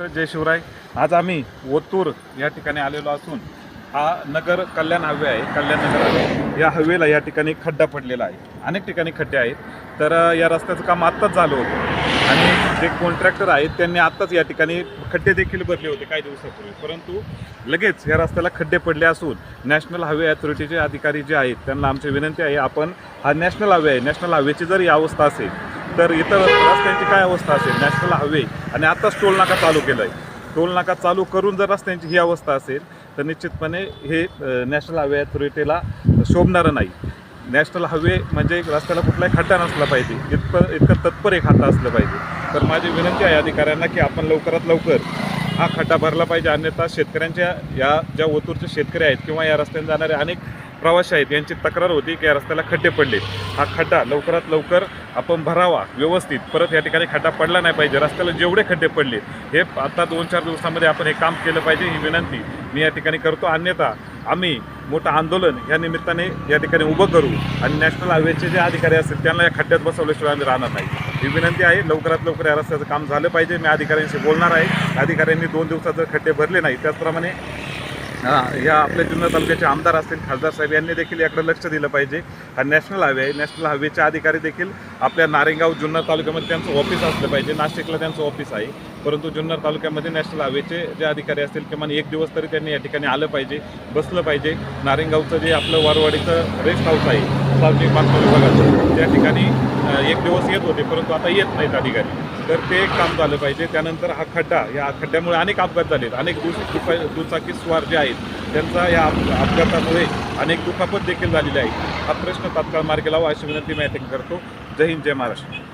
जय शिवराय आज आम्ही ओतूर या ठिकाणी आलेलो असून हा नगर कल्याण हवे आहे. कल्याण नगर या हवेला या ठिकाणी खड्डा पडलेला आहे. अनेक ठिकाणी खड्डे आहेत. तर या रस्त्याचं काम आत्ताच झालं होतं. आणि जे कॉन्ट्रॅक्टर आहेत त्यांनी आत्ताच या ठिकाणी खड्डे देखील भरले होते काही दिवसापूर्वी. परंतु लगेच या रस्त्याला खड्डे पडले असून नॅशनल हायवे अथॉरिटीचे अधिकारी जे आहेत त्यांना आमची विनंती आहे आपण हा नॅशनल हायवे आहे. नॅशनल हायवेची जर ही अवस्था असेल तर इतर रस्त्यांची काय अवस्था असेल? नॅशनल हायवे आणि आत्ताच टोल नाका चालू केलं आहे टोल नाका चालू करून जर रस्त्यांची ही अवस्था असेल तर निश्चितपणे हे नॅशनल हायवे अथॉरिटीला शोभणारं नाही. नॅशनल हायवे म्हणजे रस्त्याला कुठलाही खड्डा नसला पाहिजे. इतकं इतकं तत्पर एक खड्डा असलं पाहिजे. तर माझी विनंती आहे अधिकाऱ्यांना की आपण लवकरात लवकर हा खड्डा भरला पाहिजे. अन्यथा शेतकऱ्यांच्या या ज्या ओतूरचे शेतकरी आहेत किंवा या रस्त्याने जाणारे अनेक प्रवासी आहेत. यांची तक्रार होती की या रस्त्याला खड्डे पडले. हा खड्डा लवकरात लवकर आपण भरावा व्यवस्थित. परत या ठिकाणी खड्डा पडला नाही पाहिजे. रस्त्याला जेवढे खड्डे पडले हे आता दोन चार दिवसामध्ये आपण हे काम केलं पाहिजे ही विनंती मी या ठिकाणी करतो. अन्यथा आम्ही मोठं आंदोलन या निमित्ताने या ठिकाणी उभं करू आणि नॅशनल हायवेचे जे अधिकारी असतील त्यांना या खड्ड्यात बसवल्याशिवाय आम्ही राहणार नाही. ही विनंती आहे लवकरात लवकर या रस्त्याचं काम झालं पाहिजे. मी अधिकाऱ्यांशी बोलणार आहे. अधिकाऱ्यांनी दोन दिवसात जर खड्डे भरले नाही त्याचप्रमाणे हा, या आपल्या जुन्नर तालुक्याचे आमदार असतील खासदार साहेब यांनी देखील याकडे लक्ष दिलं पाहिजे. हा नॅशनल हायवे आहे. नॅशनल हायवेचे अधिकारी देखील आपल्या नारेगाव जुन्नर तालुक्यामध्ये त्यांचं ऑफिस असलं पाहिजे. नाशिकला त्यांचं ऑफिस आहे. परंतु जुन्नर तालुक्यामध्ये नॅशनल हायवेचे जे अधिकारी असतील किमान एक दिवस तरी त्यांनी या ठिकाणी आलं पाहिजे बसलं पाहिजे. नारेंगावचं जे आपलं वारवाडीचं रेस्ट हाऊस आहे सार्वजनिक बांधकाम विभागाचं त्या ठिकाणी एक दिवस येत होते परंतु आता येत नाहीत अधिकारी. तर ते एक काम झालं पाहिजे. त्यानंतर हा खड्डा या खड्ड्यामुळे अनेक अपघात झालेत. अनेक दुस दुचाकी स्वार जे आहेत त्यांचा या अपघातामुळे अनेक दुखापत देखील झालेली आहे हा प्रश्न तात्काळ मार्गी लावा अशी विनंती मी या करतो. जय हिंद जय महाराष्ट्र.